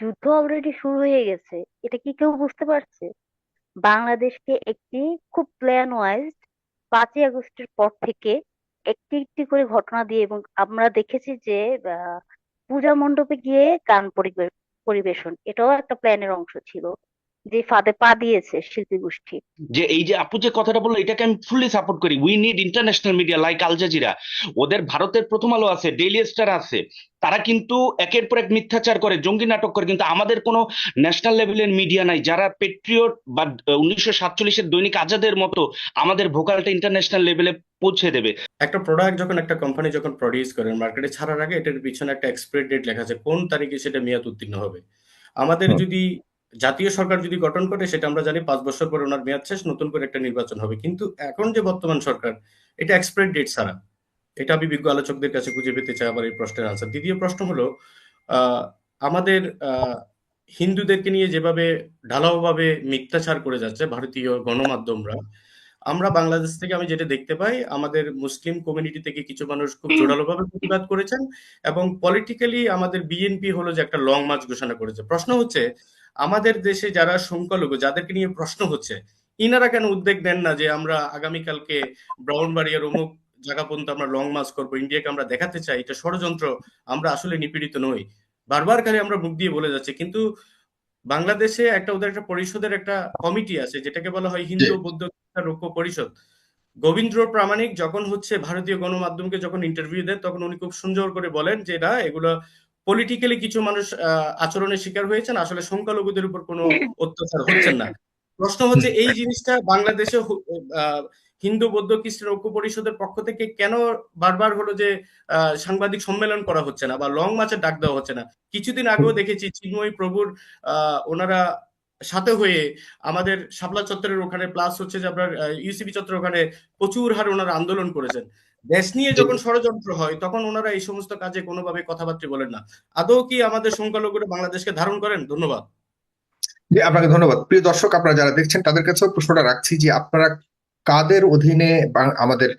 যুদ্ধ অলরেডি শুরু হয়ে গেছে। এটা কি কেউ বুঝতে পারছে? বাংলাদেশকে একটি খুব প্ল্যান ওয়াইজ পাঁচই আগস্টের পর থেকে একটি একটি করে ঘটনা দিয়ে এবং আমরা দেখেছি যে পূজা মণ্ডপে গিয়ে গান পরিবে- পরিবেশন। এটাও একটা প্ল্যানের অংশ ছিল। যে ফাঁদে পা দিয়েছে শিল্পী গোষ্ঠী। যে এই যে আপু যে কথাটা বলল এটাকে আমি ফুললি সাপোর্ট করি। We need international media like Al Jazeera ওদের ভারতের প্রথম আলো আছে ডেইলি স্টার আছে। তারা কিন্তু একের পর এক মিথ্যাচার করে জঙ্গি নাটক করে। কিন্তু আমাদের কোনো ন্যাশনাল লেভেলের মিডিয়া নাই। যারা পেট্রিয়ট বা উনিশশো সাতচল্লিশের দৈনিক আজাদের মতো আমাদের ভোকালটা ইন্টারন্যাশনাল লেভেলে পৌঁছে দেবে। একটা প্রোডাক্ট যখন একটা কোম্পানি যখন প্রডিউস করে মার্কেটে ছাড়ার আগে এটার পিছনে একটা এক্সপায়ারি ডেট লেখা আছে কোন তারিখে সেটা মেয়াদ উত্তীর্ণ হবে। আমাদের যদি জাতীয় সরকার যদি গঠন করে, সেটা আমরা জানি পাঁচ বছর পরে ওনার মেয়াদ শেষ, নতুন করে একটা নির্বাচন হবে। কিন্তু এখন যে বর্তমান সরকার, এটা এক্সপায়ারি ডেট ছাড়া। এটা আমি বিজ্ঞ আলোচকদের কাছে খুঁজে পেতে চাই আমার এই প্রশ্নের আনসার দ্বিতীয় প্রশ্ন হলো আমাদের হিন্দুদেরকে নিয়ে যেভাবে ঢালাওভাবে মিথ্যাচার করে যাচ্ছে ভারতীয় গণমাধ্যমরা, আমরা বাংলাদেশ থেকে আমি যেটা দেখতে পাই, আমাদের মুসলিম কমিউনিটি থেকে কিছু মানুষ খুব জোরালোভাবে প্রতিবাদ করেছেন এবং পলিটিক্যালি আমাদের বিএনপি হলো যে একটা লং মার্চ ঘোষণা করেছে। প্রশ্ন হচ্ছে আমাদের দেশে যারা সংখ্যালঘু যাদেরকে নিয়ে প্রশ্ন হচ্ছে ইনারা কেন উদ্যোগ নেন না যে আমরা আগামীকালকে ব্রাউনবাড়িয়ার অমুক জায়গা পর্যন্ত আমরা লং মার্চ করব ইন্ডিয়াকে আমরা দেখাতে চাই এটা ষড়যন্ত্র আমরা আসলে নিপীড়িত নই। বারবার খালি আমরা মুখ দিয়ে বলে যাচ্ছি কিন্তু বাংলাদেশে একটা ওদের একটা পরিষদের একটা কমিটি আছে যেটাকে বলা হয় হিন্দু বৌদ্ধ রক্ষ পরিষদ। গোবিন্দ্র প্রামাণিক যখন হচ্ছে ভারতীয় গণমাধ্যমকে যখন ইন্টারভিউ দেন তখন উনি খুব সুন্দর করে বলেন যে না এগুলো পলিটিক্যালি কিছু মানুষ আচরণের শিকার হয়েছেন। আসলে সংখ্যালঘুদের উপর কোনো অত্যাচার হচ্ছেন না। প্রশ্ন হচ্ছে এই জিনিসটা বাংলাদেশে হিন্দু বৌদ্ধ খ্রিস্টান ঐক্য পরিষদের পক্ষ থেকে কেন বারবার হলো যে আহ, সাংবাদিক সম্মেলন করা হচ্ছে না বা লং মাছের ডাক দেওয়া হচ্ছে না? কিছুদিন আগেও দেখেছি চিন্ময়ী প্রভুর আহ, ওনারা সাথে হয়ে আমাদের শাপলা চত্বরের ওখানে প্লাস হচ্ছে যে আপনার ইউসিবি চত্বরের ওখানে প্রচুর হারে ওনারা আন্দোলন করেছেন। দেশ নিয়ে যখন ষড়যন্ত্র হয় তখন ওনারা এই সমস্ত কাজে কোনোভাবে কথাবার্তা বলেন না। আদৌ কি আমাদের সংখ্যালঘুরা বাংলাদেশকে ধারণ করেন? ধন্যবাদ। জি আপনাকে ধন্যবাদ। প্রিয় দর্শক আপনারা যারা দেখছেন তাদের কাছেও প্রশ্নটা রাখছি যে আপনারা কাদের অধীনে বাং- আমাদের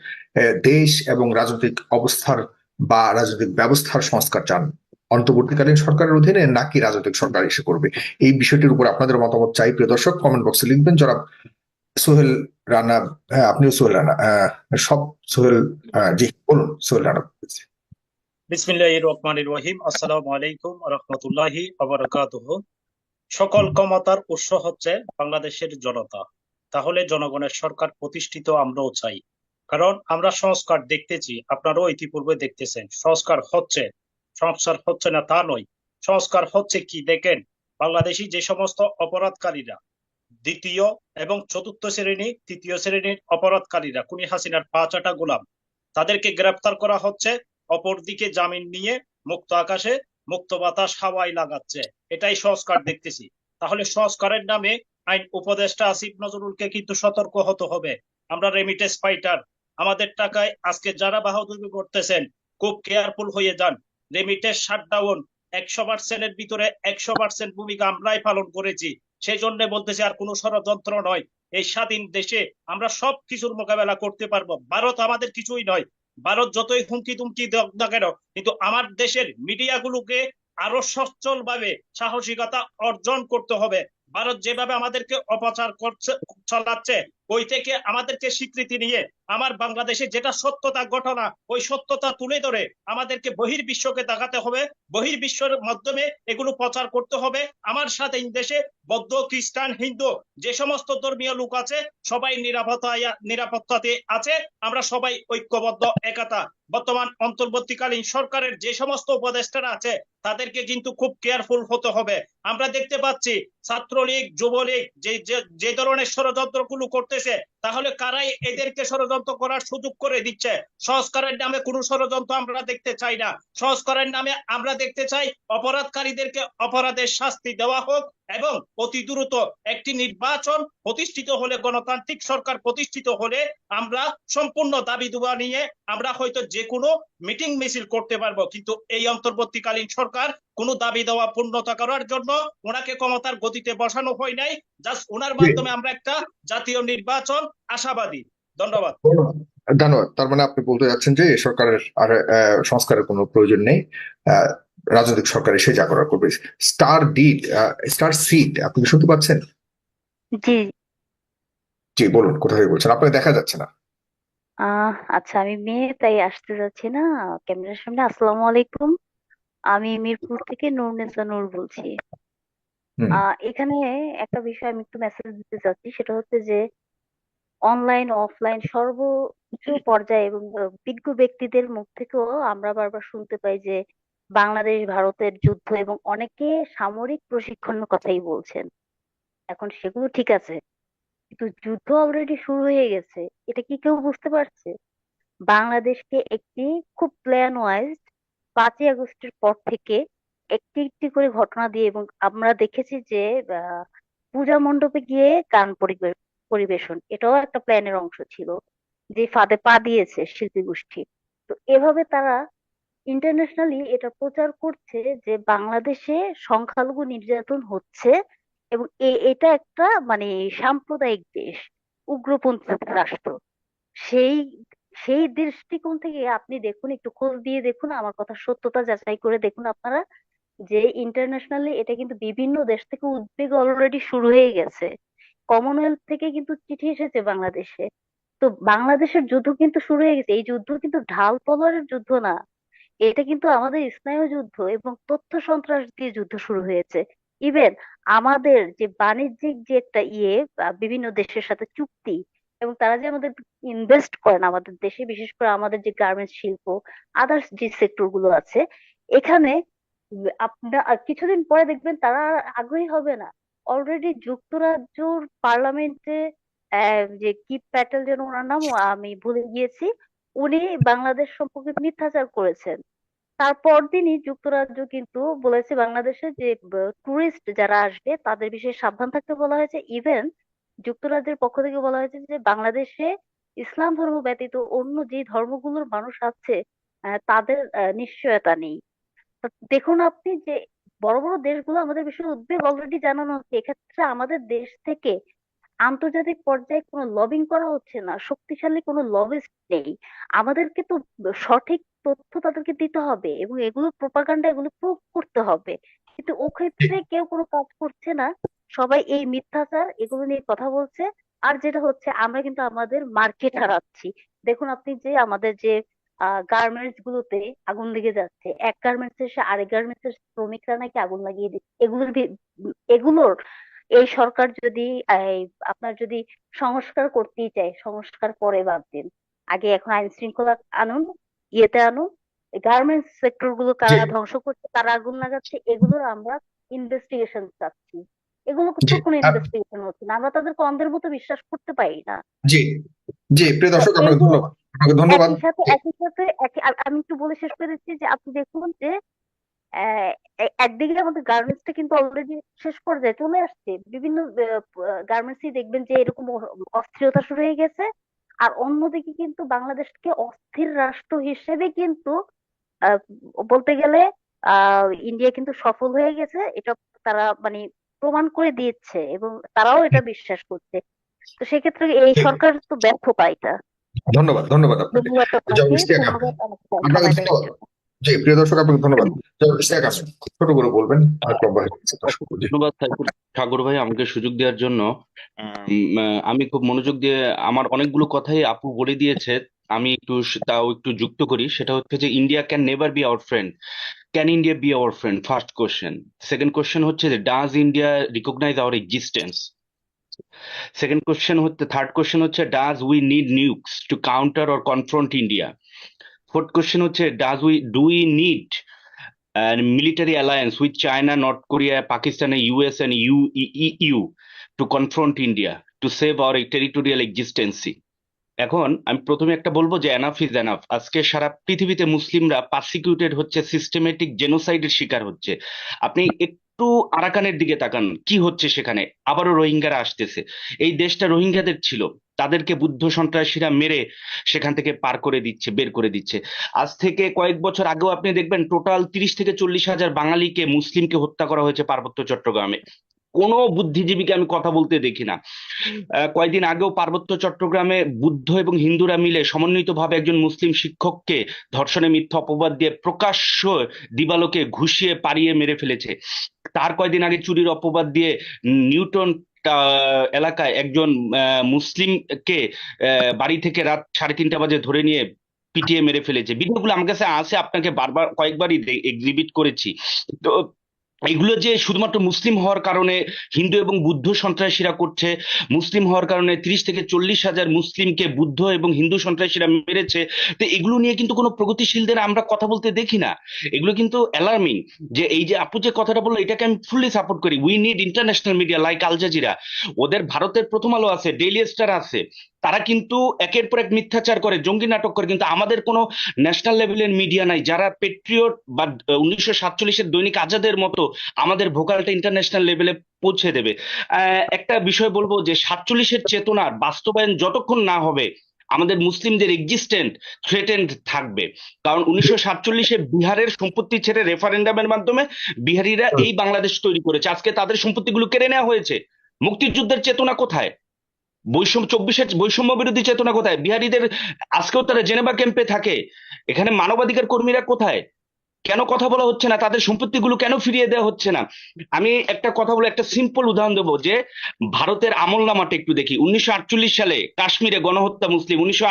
দেশ এবং রাজনৈতিক অবস্থার বা রাজনৈতিক ব্যবস্থার সংস্কার চান? অন্তর্বর্তীকালীন সরকারের অধীনে নাকি রাজনৈতিক সরকার এসে করবে? এই বিষয়টির উপর আপনাদের মতামত চাই, প্রিয় দর্শক। কমেন্ট বক্সে লিখবেন। জনাব সোহেল রানা হ্যাঁ আপনিও সোহেল রানা সব সোহেল জি, বলুন, সোহেল রানা। বিসমিল্লাহির রহমানির রহিম। আসসালামু আলাইকুম রহমতুল্লাহি আবরাকাতুহু সকল ক্ষমতার উৎস হচ্ছে বাংলাদেশের জনতা। তাহলে জনগণের সরকার প্রতিষ্ঠিত আমরাও চাই। কারণ আমরা সংস্কার দেখতেছি, আপনারাও ইতিপূর্বে দেখতেছেন। সংস্কার হচ্ছে সংস্কার হচ্ছে না তা নয়। সংস্কার হচ্ছে কি? দেখেন, বাংলাদেশি যে সমস্ত অপরাধকারীরা, দ্বিতীয় এবং চতুর্থ শ্রেণি, তৃতীয় শ্রেণির অপরাধকারীরা কুনি হাসিনার পাঁচাটা গোলাম, তাদেরকে গ্রেপ্তার করা হচ্ছে, অপরদিকে জামিন নিয়ে মুক্ত আকাশে মুক্ত বাতাস হাওয়ায় লাগাচ্ছে। এটাই সংস্কার দেখতেছি। তাহলে সংস্কারের নামে আইন উপদেষ্টা আসিফ নজরুলকে কিন্তু সতর্ক হতে হবে। আমরা রেমিটেন্স ফাইটার আমাদের টাকায় আজকে যারা বাহাদুরি করতেছেন, খুব কেয়ারফুল হয়ে যান। রেমিটেন্স শাটডাউন, একশো পার্সেন্টের ভিতরে একশো পার্সেন্ট ভূমিকা আমরাই পালন করেছি। সেই জন্য বলতেছি আর কোনো ষড়যন্ত্র নয়। এই স্বাধীন দেশে আমরা সব কিছুর মোকাবেলা করতে পারব। ভারত আমাদের কিছুই নয়। ভারত যতই হুমকি তুমকি না কেন, কিন্তু আমার দেশের মিডিয়াগুলোকে আরও সচ্ছল ভাবে সাহসিকতা অর্জন করতে হবে। ভারত যেভাবে আমাদেরকে অপচার করছে, চালাচ্ছে ওই থেকে আমাদেরকে স্বীকৃতি নিয়ে আমার বাংলাদেশে যেটা সত্যতা ঘটনা, ওই সত্যতা তুলে ধরে আমাদেরকে বহির্বিশ্বকে দেখাতে হবে। বহির্বিশ্বের মাধ্যমে এগুলো প্রচার করতে হবে। আমার সাথে দেশে বৌদ্ধ, খ্রিস্টান, হিন্দু যে সমস্ত ধর্মীয় লোক আছে, সবাই নিরাপত্তায় নিরাপত্তাতে আছে। আমরা সবাই ঐক্যবদ্ধ, একতা। বর্তমান অন্তর্বর্তীকালীন সরকারের যে সমস্ত উপদেষ্টারা আছে, তাদেরকে কিন্তু খুব কেয়ারফুল হতে হবে। আমরা দেখতে পাচ্ছি ছাত্রলীগ, যুবলীগ, যে, যে- ধরনের ষড়যন্ত্রগুলো করতেছে তাহলে কারাই এদেরকে ষড়যন্ত্র করার সুযোগ করে দিচ্ছে। সংস্কারের নামে কোনো ষড়যন্ত্র আমরা দেখতে চাই না। সংস্কারের নামে আমরা দেখতে চাই অপরাধকারীদেরকে অপরাধের শাস্তি দেওয়া হোক এবং অতি দ্রুত একটি নির্বাচন প্রতিষ্ঠিত হলে গণতান্ত্রিক সরকার প্রতিষ্ঠিত হলে আমরা সম্পূর্ণ দাবি দুবা নিয়ে আমরা হয়তো যে কোনো মিটিং মিছিল করতে পারব। কিন্তু এই অন্তর্বর্তীকালীন সরকার কোনো দাবি দেওয়া পূর্ণতা করার জন্য ওনাকে ক্ষমতার গতিতে বসানো হয় নাই। জাস্ট ওনার মাধ্যমে আমরা একটা জাতীয় নির্বাচন আশাবাদী। ধন্যবাদ। ধন্যবাদ। তার মানে আপনি বলতে যাচ্ছেন যে সরকারের আর আহ, সংস্কারের কোনো প্রয়োজন নেই। আহ, রাজনৈতিক সরকার এসে যা করার করবে। স্টার ডিড স্টার সিড আপনি কি শুনতে পাচ্ছেন? জি। জি বলুন কোথা থেকে বলছেন? আপনাকে দেখা যাচ্ছে না। আহ আচ্ছা আমি মেয়ে তাই আসতে যাচ্ছি না। ক্যামেরার সামনে আসসালামু আলাইকুম। আমি মিরপুর থেকে নূরনেসা নূর বলছি। আহ এখানে একটা বিষয় আমি একটু মেসেজ দিতে চাচ্ছি। সেটা হচ্ছে যে অনলাইন অফলাইন সর্বোচ্চ পর্যায়ে এবং বিজ্ঞ ব্যক্তিদের মুখ থেকেও আমরা বারবার শুনতে পাই যে বাংলাদেশ ভারতের যুদ্ধ এবং অনেকে সামরিক প্রশিক্ষণের কথাই বলছেন। এখন সেগুলো ঠিক আছে, কিন্তু যুদ্ধ অলরেডি শুরু হয়ে গেছে, এটা কি কেউ বুঝতে পারছে? বাংলাদেশকে একটি খুব প্ল্যান ওয়াইজ পাঁচই আগস্টের পর থেকে একটি একটি করে ঘটনা দিয়ে এবং আমরা দেখেছি যে পূজা মণ্ডপে গিয়ে গান পরিবে- পরিবেশন এটাও একটা প্ল্যানের অংশ ছিল যে ফাঁদে পা দিয়েছে শিল্পী গোষ্ঠী তো এভাবে তারা ইন্টারন্যাশনালি এটা প্রচার করছে যে বাংলাদেশে সংখ্যালঘু নির্যাতন হচ্ছে এবং এটা একটা মানে সাম্প্রদায়িক দেশ উগ্রপন্থী রাষ্ট্র। সেই সেই দৃষ্টিকোণ থেকে আপনি দেখুন একটু খোঁজ দিয়ে দেখুন আমার কথা সত্যতা যাচাই করে দেখুন আপনারা যে ইন্টারন্যাশনালি এটা কিন্তু বিভিন্ন দেশ থেকে উদ্বেগ অলরেডি শুরু হয়ে গেছে। কমনওয়েলথ থেকে কিন্তু চিঠি এসেছে বাংলাদেশে। তো বাংলাদেশের যুদ্ধ কিন্তু শুরু হয়ে গেছে। এই যুদ্ধ কিন্তু ঢাল তলোয়ারের যুদ্ধ না। এটা কিন্তু আমাদের স্নায়ু যুদ্ধ এবং তথ্য সন্ত্রাস দিয়ে যুদ্ধ শুরু হয়েছে। ইভেন আমাদের যে বাণিজ্যিক যে একটা ইয়ে বিভিন্ন দেশের সাথে চুক্তি, এবং তারা যে আমাদের ইনভেস্ট করেন আমাদের দেশে, বিশেষ করে আমাদের যে গার্মেন্টস শিল্প আদার্স যে সেক্টরগুলো আছে, এখানে আপনার কিছুদিন পরে দেখবেন তারা আগ্রহী হবে না। অলরেডি যুক্তরাজ্যর পার্লামেন্টে যে কি প্যাটেল যেন ওনার নাম আমি ভুলে গিয়েছি উনি বাংলাদেশ সম্পর্কে মিথ্যাচার করেছেন। তারপর দিনই যুক্তরাজ্য কিন্তু বলেছে বাংলাদেশে যে টুরিস্ট যারা আসবে তাদের বিষয়ে সাবধান থাকতে বলা হয়েছে। ইভেন যুক্তরাজ্যের পক্ষ থেকে বলা হয়েছে যে বাংলাদেশে ইসলাম ধর্ম ব্যতীত অন্য যে ধর্মগুলোর মানুষ আছে আহ, তাদের আহ, নিশ্চয়তা নেই। দেখুন আপনি যে বড় বড় দেশগুলো আমাদের বিষয়ে উদ্বেগ অলরেডি জানানো হচ্ছে। এক্ষেত্রে আমাদের দেশ থেকে আন্তর্জাতিক পর্যায়ে কোনো লবিং করা হচ্ছে না, শক্তিশালী কোনো লবিস্ট নেই। আমাদেরকে তো সঠিক তথ্য তাদেরকে দিতে হবে এবং এগুলো প্রোপাগান্ডা এগুলো প্রুভ করতে হবে। কিন্তু ও ক্ষেত্রে কেউ কোনো কাজ করছে না, সবাই এই মিথ্যাচার, এগুলো নিয়ে কথা বলছে। আর যেটা হচ্ছে, আমরা কিন্তু আমাদের মার্কেট হারাচ্ছি। দেখুন, আপনি যে আমাদের যে গার্মেন্টস গুলোতে আগুন লেগে যাচ্ছে। এক গার্মেন্টস এসে আরেক গার্মেন্টস এর শ্রমিকরা নাকি আগুন লাগিয়ে দিচ্ছে। এগুলোর এগুলোর এই সরকার যদি আপনার যদি সংস্কার করতেই চায় সংস্কার পরে বাদ দিন। আগে এখন আইন শৃঙ্খলা আনুন ইয়েতে আনুন গার্মেন্টস সেক্টরগুলো কারা ধ্বংস করছে কারা আগুন লাগাচ্ছে এগুলোর আমরা ইনভেস্টিগেশন চাচ্ছি। এগুলো কোনো ইনভেস্টিগেশন হচ্ছে না। আমরা তাদেরকে অন্ধের মতো বিশ্বাস করতে পারি না। জি জি প্রিয় দর্শক আপনাকে ধন্যবাদ। আপনাকে ধন্যবাদ। একই সাথে একই সাথে আমি একটু বলে শেষ করে দিচ্ছি যে আপনি দেখুন যে একদিকে আমাদের গার্মেন্টসটা কিন্তু অলরেডি শেষ পর্যায়ে চলে আসছে। বিভিন্ন গার্মেন্টসই দেখবেন যে এরকম অস্থিরতা শুরু হয়ে গেছে। আর অন্যদিকে কিন্তু বাংলাদেশকে অস্থির রাষ্ট্র হিসেবে কিন্তু আহ, বলতে গেলে আহ ইন্ডিয়া কিন্তু সফল হয়ে গেছে। এটা তারা মানে প্রমাণ করে দিয়েছে এবং তারাও এটা বিশ্বাস করছে। তো সেক্ষেত্রে এই সরকার তো ব্যর্থতা এটা। ধন্যবাদ ধন্যবাদ আপনাকে। ধন্যবাদ জি প্রিয় দর্শক আপনাকে ধন্যবাদ। ছোট করে বলবেন ধন্যবাদ ঠাকুর ভাই আমাকে সুযোগ দেওয়ার জন্য। আমি খুব মনোযোগ দিয়ে আমার অনেকগুলো কথাই আপু বলে দিয়েছে। আমি একটু তাও একটু যুক্ত করি। সেটা হচ্ছে যে India can never be our friend can India be our friend first question second question হচ্ছে যে does India recognize our existence second হচ্ছে থার্ড হচ্ছে does we need nukes to counter or confront India fourth question হচ্ছে does we do we need alliance with China, North Korea, Pakistan, and US and EU, EU to confront India to save our territorial existence. এখন আমি প্রথমে একটা বলব যে enough is enough আজকে সারা পৃথিবীতে মুসলিমরা পার্সিকিউটেড হচ্ছে সিস্টেমেটিক জেনোসাইডের শিকার হচ্ছে। আপনি একটু আরাকানের দিকে তাকান, কি হচ্ছে সেখানে? আবারও রোহিঙ্গারা আসতেছে। এই দেশটা রোহিঙ্গাদের ছিল। তাদেরকে বুদ্ধ সন্ত্রাসীরা মেরে সেখান থেকে পার করে দিচ্ছে, বের করে দিচ্ছে। আজ থেকে কয়েক বছর আগেও আপনি দেখবেন, টোটাল তিরিশ থেকে চল্লিশ হাজার বাঙালিকে, মুসলিমকে হত্যা করা হয়েছে পার্বত্য চট্টগ্রামে। কোনো বুদ্ধিজীবীকে আমি কথা বলতে দেখি না। কয়েকদিন আগেও পার্বত্য চট্টগ্রামে বুদ্ধ এবং হিন্দুরা মিলে সমন্বিতভাবে একজন মুসলিম শিক্ষককে ধর্ষণে মিথ্যা অপবাদ দিয়ে প্রকাশ্য দিবালোকে ঘুষিয়ে পাড়িয়ে মেরে ফেলেছে। তার কয়েকদিন আগে চুরির অপবাদ দিয়ে নিউটন আহ, এলাকায় একজন আহ, মুসলিমকে আহ, বাড়ি থেকে রাত সাড়ে তিনটা বাজে ধরে নিয়ে পিটিয়ে মেরে ফেলেছে। ভিডিওগুলো আমার কাছে আছে আপনাকে বারবার কয়েকবারই এক্সিবিট করেছি। তো এগুলো যে শুধুমাত্র মুসলিম হওয়ার কারণে হিন্দু এবং বুদ্ধ সন্ত্রাসীরা করছে, মুসলিম হওয়ার কারণে তিরিশ থেকে চল্লিশ হাজার মুসলিমকে বুদ্ধ এবং হিন্দু সন্ত্রাসীরা মেরেছে, তো এগুলো নিয়ে কিন্তু কোনো প্রগতিশীলদের আমরা কথা বলতে দেখি না। এগুলো কিন্তু অ্যালার্মিং যে এই যে আপু যে কথাটা বলল, এটাকে আমি ফুললি সাপোর্ট করি। We need international media like Al Jazeera ওদের ভারতের প্রথম আলো আছে ডেইলি স্টার আছে। তারা কিন্তু একের পর এক মিথ্যাচার করে জঙ্গি নাটক করে। কিন্তু আমাদের কোনো ন্যাশনাল লেভেলের মিডিয়া নাই। যারা পেট্রিয়ট বা উনিশশো সাতচল্লিশের দৈনিক আজাদের মতো আমাদের ভোকালটা ইন্টারন্যাশনাল লেভেলে পৌঁছে দেবে। একটা বিষয় বলব যে সাতচল্লিশের চেতনার বাস্তবায়ন যতক্ষণ না হবে আমাদের মুসলিমদের এক্সিস্টেন্ট থ্রেটেন্ড থাকবে। কারণ উনিশশো সাতচল্লিশে বিহারের সম্পত্তি ছেড়ে রেফারেন্ডামের মাধ্যমে বিহারিরা এই বাংলাদেশ তৈরি করেছে। আজকে তাদের সম্পত্তিগুলো কেড়ে নেওয়া হয়েছে। মুক্তিযুদ্ধের চেতনা কোথায়? বৈষম্য চব্বিশের বৈষম্য বিরোধী চেতনা কোথায়? বিহারীদের, আজকেও তারা জেনেভা ক্যাম্পে থাকে। এখানে মানবাধিকার কর্মীরা কোথায়? কেন কথা বলা হচ্ছে না? তাদের সম্পত্তিগুলো কেন ফিরিয়ে দেওয়া হচ্ছে না? আমি একটা কথা বলে একটা সিম্পল উদাহরণ দেবো যে, ভারতের আমল নামাটা একটু দেখি। উনিশশো আটচল্লিশ সালে কাশ্মীরে গণহত্যা মুসলিম। উনিশশো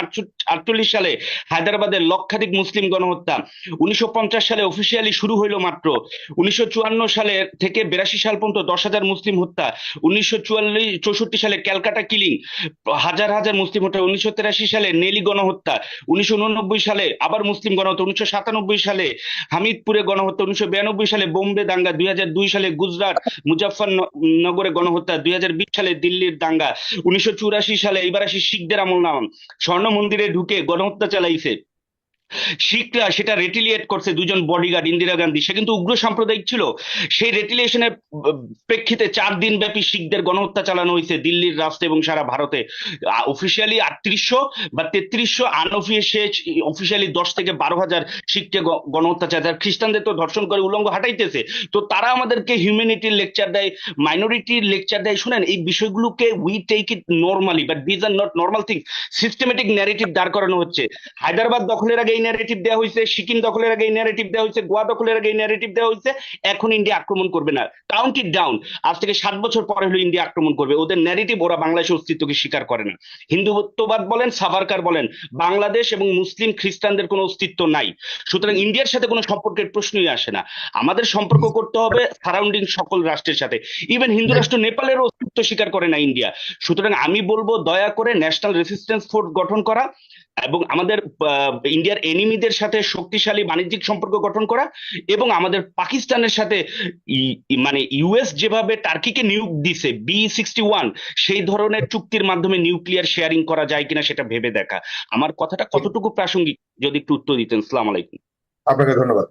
আটচল্লিশ সালে হায়দ্রাবাদের লক্ষাধিক মুসলিম গণহত্যা। উনিশশো পঞ্চাশ সালে অফিসিয়ালি শুরু হইল মাত্র। উনিশশো চুয়ান্ন সালে থেকে বিরাশি সাল পর্যন্ত দশ হাজার মুসলিম হত্যা। উনিশশো চৌষট্টি সালে ক্যালকাটা কিলিং। হাজার হাজার মুসলিম হত্যা। উনিশশো সালে নেলি গণহত্যা। উনিশশো উননব্বই সালে আবার মুসলিম গণহত্যা। উনিশশো সাতানব্বই সালে হামিদপুরে গণহত্যা উনিশশো বিরানব্বই সালে বোম্বে দাঙ্গা, দুই হাজার দুই সালে গুজরাট মুজাফর নগরে গণহত্যা, দুই হাজার বিশ সালে দিল্লির দাঙ্গা, উনিশশো চুরাশি সালে এবার আসি শিখদের আমল নাম স্বর্ণ মন্দিরে ঢুকে গণহত্যা চালাইছে। শিখরা সেটা রেটিলিয়েট করছে দুজন বডিগার্ড ইন্দিরা গান্ধী। সে কিন্তু উগ্র সাম্প্রদায়িক ছিল। সেই রেটিলিয়েশনের প্রেক্ষিতে চার দিন ব্যাপী শিখদের গণহত্যা চালানো হয়েছে দিল্লির রাস্তায় এবং সারা ভারতে। অফিসিয়ালি আটত্রিশশো বা তেত্রিশশো আনঅফিসিয়াল অফিসিয়ালি দশ থেকে বারো হাজার শিখকে গণহত্যা আর খ্রিস্টানদের তো ধর্ষণ করে উলঙ্গ হাঁটাইতেছে। তো তারা আমাদেরকে হিউম্যানিটির লেকচার দেয় মাইনরিটির লেকচার দেয়। শুনেন, এই বিষয়গুলোকে we take it normally but these are not normal thing systematic narrative দাঁড় করানো হচ্ছে। হায়দ্রাবাদ দখলের আগে এই ন্যারেটিভ দেওয়া হয়েছে সিকিম দখলের আগে এই ন্যারেটিভ দেওয়া হয়েছে গোয়া দখলের আগে এই ন্যারেটিভ দেওয়া হয়েছে এখন ইন্ডিয়া আক্রমণ করবে না। কাউন্ট ইট ডাউন আজ থেকে সাত বছর পরে হলো ইন্ডিয়া আক্রমণ করবে। ওদের ন্যারেটিভ ওরা বাংলাদেশের অস্তিত্বকে স্বীকার করে না। হিন্দুত্ববাদ বলেন সাভারকার বলেন বাংলাদেশ এবং মুসলিম খ্রিস্টানদের কোনো অস্তিত্ব নাই। সুতরাং ইন্ডিয়ার সাথে কোনো সম্পর্কের প্রশ্নই আসে না। আমাদের সম্পর্ক করতে হবে সারাউন্ডিং সকল রাষ্ট্রের সাথে। ইভেন হিন্দু রাষ্ট্র নেপালের অস্তিত্ব স্বীকার করে না ইন্ডিয়া। সুতরাং আমি বলব দয়া করে ন্যাশনাল রেসিস্ট্যান্স ফোর্স গঠন করা এবং আমাদের ইন্ডিয়ার এনিমিদের সাথে শক্তিশালী বাণিজ্যিক সম্পর্ক গঠন করা এবং আমাদের পাকিস্তানের সাথে মানে ইউএস যেভাবে টার্কিকে নিয়োগ দিছে বি সিক্সটি ওয়ান সেই ধরনের চুক্তির মাধ্যমে নিউক্লিয়ার শেয়ারিং করা যায় কিনা সেটা ভেবে দেখা। আমার কথাটা কতটুকু প্রাসঙ্গিক, যদি একটু উত্তর দিতেন। সালাম আলাইকুম। আপনাকে ধন্যবাদ।